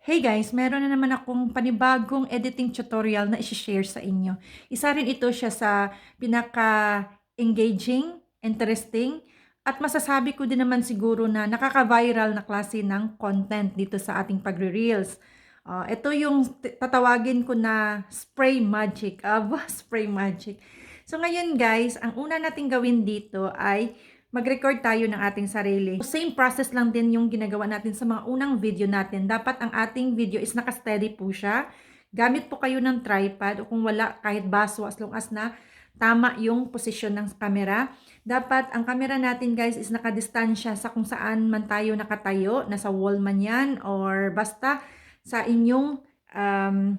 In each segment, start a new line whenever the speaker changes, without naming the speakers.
Hey guys, meron na naman akong panibagong editing tutorial na isi-share sa inyo. Isa rin ito siya sa pinaka-engaging, interesting, at masasabi ko din naman siguro na nakaka-viral na klase ng content dito sa ating pagre-reels. Ah, ito yung tatawagin ko na spray magic. Aba, spray magic. So ngayon guys, ang una nating gawin dito ay mag-record tayo ng ating sarili. Same process lang din yung ginagawa natin sa mga unang video natin. Dapat ang ating video is naka-steady po siya. Gamit po kayo ng tripod o kung wala kahit baso as long as na tama yung posisyon ng camera. Dapat ang camera natin guys is nakadistansya sa kung saan man tayo nakatayo, nasa wall man yan or basta sa inyong um,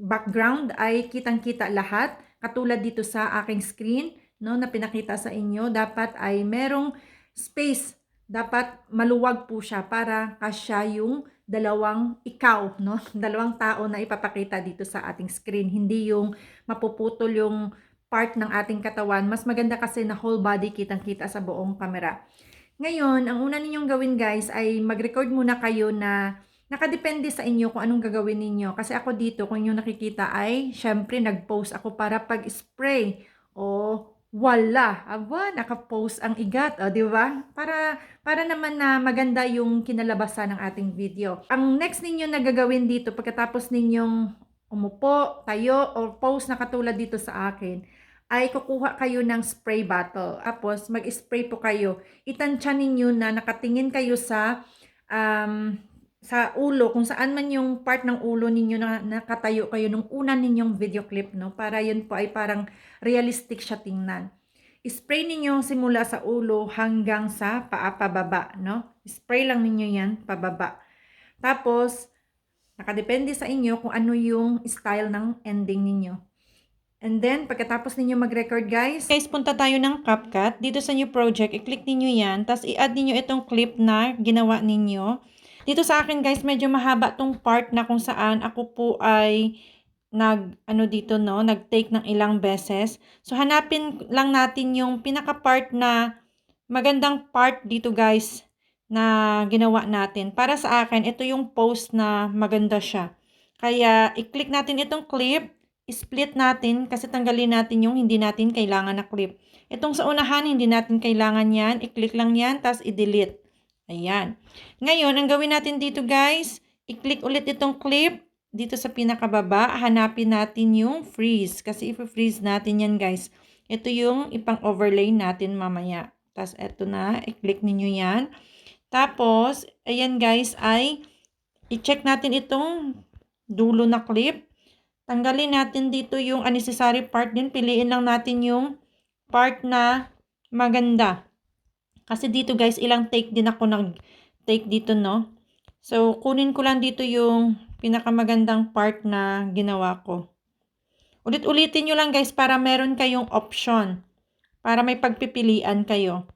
background ay kitang-kita lahat. Katulad dito sa aking screen, no, na pinakita sa inyo, dapat ay merong space. Dapat maluwag po siya para kasya yung dalawang ikaw, no? Dalawang tao na ipapakita dito sa ating screen. Hindi yung mapuputol yung part ng ating katawan. Mas maganda kasi na whole body kitang-kita sa buong camera. Ngayon, ang una ninyong gawin guys ay mag-record muna kayo na nakadepende sa inyo kung anong gagawin ninyo. Kasi ako dito, kung yung nakikita ay, syempre nag-post ako para pag-spray. O wala, aba, naka-post ang igat, o, di ba? Para, para naman na maganda yung kinalabasan ng ating video. Ang next ninyo na gagawin dito, pagkatapos ninyong umupo, tayo, or post na katulad dito sa akin, ay kukuha kayo ng spray bottle. Tapos, mag-spray po kayo. Itansya ninyo na nakatingin kayo sa um, sa ulo, kung saan man yung part ng ulo ninyo na nakatayo kayo nung una ninyong video clip, no? Para yun po ay parang realistic siya tingnan. Spray ninyo simula sa ulo hanggang sa paa pababa, no? Spray lang ninyo yan pababa. Tapos, nakadepende sa inyo kung ano yung style ng ending ninyo. And then, pagkatapos ninyo mag-record, guys, guys, punta tayo ng CapCut. Dito sa new project, i-click ninyo yan. Tapos, i-add ninyo itong clip na ginawa ninyo. Dito sa akin, guys, medyo mahaba tong part na kung saan ako po ay nag, ano dito, no, nag-take ng ilang beses. So, hanapin lang natin yung pinaka-part na magandang part dito, guys, na ginawa natin. Para sa akin, ito yung post na maganda siya. Kaya, i-click natin itong clip split natin kasi tanggalin natin yung hindi natin kailangan na clip. Itong sa unahan, hindi natin kailangan yan. I-click lang yan, tapos i-delete. Ayan. Ngayon, ang gawin natin dito guys, i-click ulit itong clip dito sa pinakababa. Hanapin natin yung freeze. Kasi i-freeze natin yan guys. Ito yung ipang-overlay natin mamaya. Tapos ito na, i-click ninyo yan. Tapos, ayan guys, ay i-check natin itong dulo na clip. Tanggalin natin dito yung unnecessary part din. Piliin lang natin yung part na maganda. Kasi dito guys, ilang take din ako nag-take dito, no? So, kunin ko lang dito yung pinakamagandang part na ginawa ko. Ulit-ulitin nyo lang guys para meron kayong option. Para may pagpipilian kayo.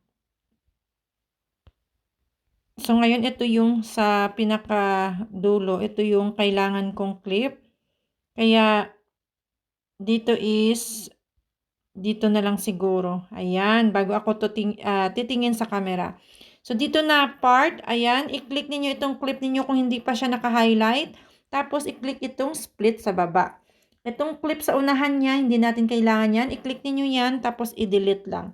So, ngayon ito yung sa pinaka dulo. Ito yung kailangan kong clip. Kaya, dito is, dito na lang siguro. Ayan, bago ako tuting, uh, titingin sa camera. So, dito na part, ayan, i-click ninyo itong clip ninyo kung hindi pa siya naka-highlight. Tapos, i-click itong split sa baba. Itong clip sa unahan niya, hindi natin kailangan yan. I-click ninyo yan, tapos i-delete lang.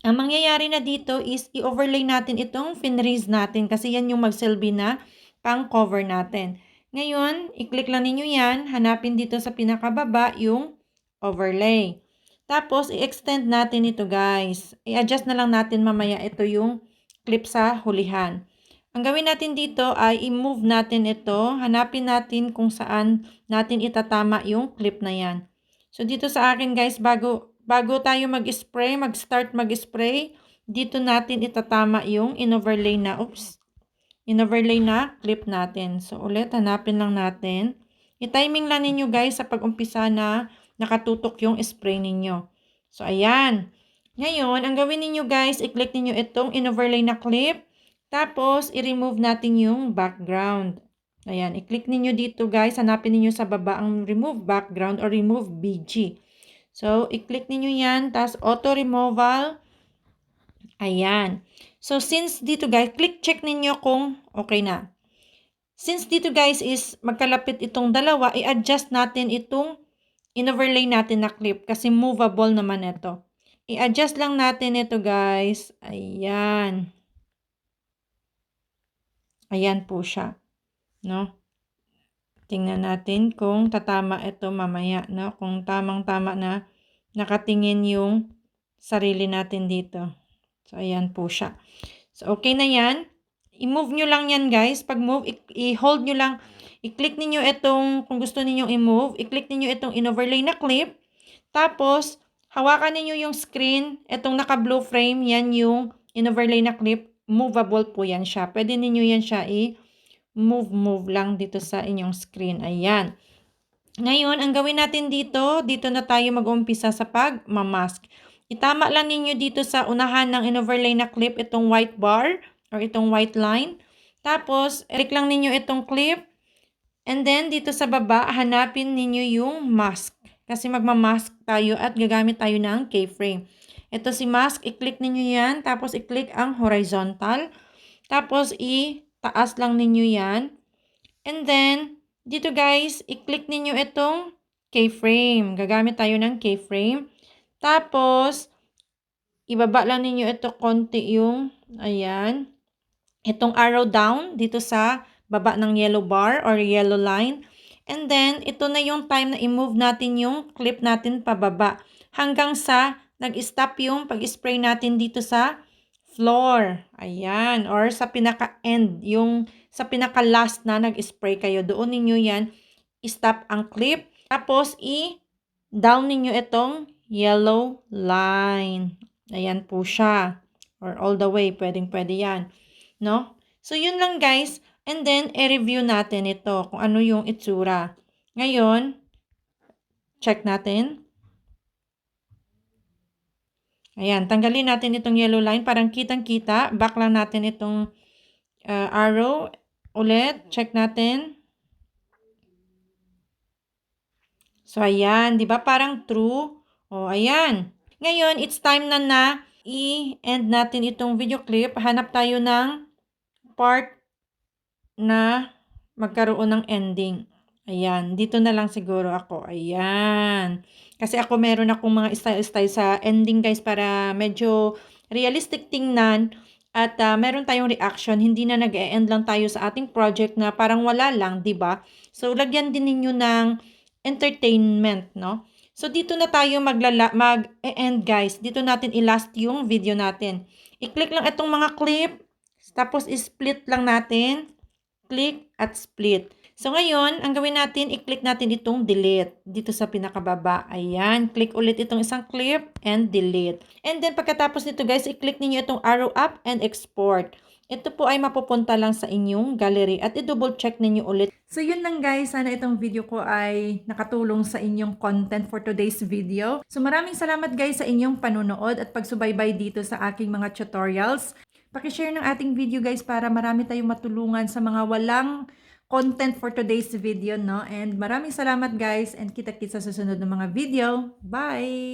Ang mangyayari na dito is i-overlay natin itong finraise natin kasi yan yung magsilbi na pang cover natin. Ngayon, i-click lang ninyo yan. Hanapin dito sa pinakababa yung overlay. Tapos, i-extend natin ito guys. I-adjust na lang natin mamaya ito yung clip sa hulihan. Ang gawin natin dito ay i-move natin ito. Hanapin natin kung saan natin itatama yung clip na yan. So, dito sa akin guys, bago, bago tayo mag-spray, mag-start mag-spray, dito natin itatama yung in-overlay na, oops, in-overlay na clip natin. So, ulit, hanapin lang natin. I-timing lang ninyo guys sa pag-umpisa na nakatutok yung spray ninyo. So, ayan. Ngayon, ang gawin ninyo guys, i-click ninyo itong in-overlay na clip. Tapos, i-remove natin yung background. Ayan, i-click ninyo dito guys. Hanapin ninyo sa baba ang remove background or remove BG. So, i-click ninyo yan. Tapos, auto removal. Ayan. So, since dito guys, click check ninyo kung okay na. Since dito guys is magkalapit itong dalawa, i-adjust natin itong in-overlay natin na clip kasi movable naman ito. I-adjust lang natin ito guys. Ayan. Ayan po siya. No? Tingnan natin kung tatama ito mamaya. No? Kung tamang-tama na nakatingin yung sarili natin dito. So, ayan po siya. So, okay na yan. I-move nyo lang yan guys. Pag move, i-hold nyo lang. I-click ninyo itong, kung gusto ninyong i-move, i-click ninyo itong in-overlay na clip. Tapos, hawakan ninyo yung screen. Itong naka-blue frame, yan yung in-overlay na clip. Movable po yan siya. Pwede ninyo yan siya i-move-move lang dito sa inyong screen. Ayan. Ngayon, ang gawin natin dito, dito na tayo mag-umpisa sa pag-mask. Itama lang ninyo dito sa unahan ng in-overlay na clip itong white bar or itong white line. Tapos, click lang ninyo itong clip. And then, dito sa baba, hanapin ninyo yung mask. Kasi magmamask tayo at gagamit tayo ng keyframe. Ito si mask, i-click ninyo yan. Tapos, i-click ang horizontal. Tapos, i-taas lang ninyo yan. And then, dito guys, i-click ninyo itong keyframe. Gagamit tayo ng keyframe. Tapos, ibaba lang ninyo ito konti yung, ayan, itong arrow down dito sa baba ng yellow bar or yellow line. And then, ito na yung time na i-move natin yung clip natin pababa. Hanggang sa nag-stop yung pag-spray natin dito sa floor. Ayan. Or sa pinaka-end, yung sa pinaka-last na nag-spray kayo. Doon ninyo yan, i-stop ang clip. Tapos, i-down ninyo itong yellow line. Ayan po siya. Or all the way, pwedeng pwede yan. No? So, yun lang guys. And then, i-review natin ito kung ano yung itsura. Ngayon, check natin. Ayan, tanggalin natin itong yellow line. Parang kitang-kita. Back lang natin itong uh, arrow. Ulit, check natin. So, ayan. Di ba Parang true. O, ayan. Ngayon, it's time na na i-end natin itong video clip. Hanap tayo ng part na magkaroon ng ending. Ayan, dito na lang siguro ako. Ayan. Kasi ako meron akong mga style-style sa ending guys para medyo realistic tingnan at uh, meron tayong reaction. Hindi na nag-e-end lang tayo sa ating project na parang wala lang, 'di ba? So lagyan din ninyo ng entertainment, no? So, dito na tayo maglala, mag-end guys. Dito natin i-last yung video natin. I-click lang itong mga clip. Tapos, i-split lang natin. Click at split. So, ngayon, ang gawin natin, i-click natin itong delete. Dito sa pinakababa. Ayan. Click ulit itong isang clip and delete. And then, pagkatapos nito guys, i-click ninyo itong arrow up and export. Ito po ay mapupunta lang sa inyong gallery at i-double check ninyo ulit. So yun lang guys, sana itong video ko ay nakatulong sa inyong content for today's video. So maraming salamat guys sa inyong panunood at pagsubaybay dito sa aking mga tutorials. Pakishare ng ating video guys para marami tayong matulungan sa mga walang content for today's video, no? And maraming salamat guys and kita-kits sa susunod ng mga video. Bye!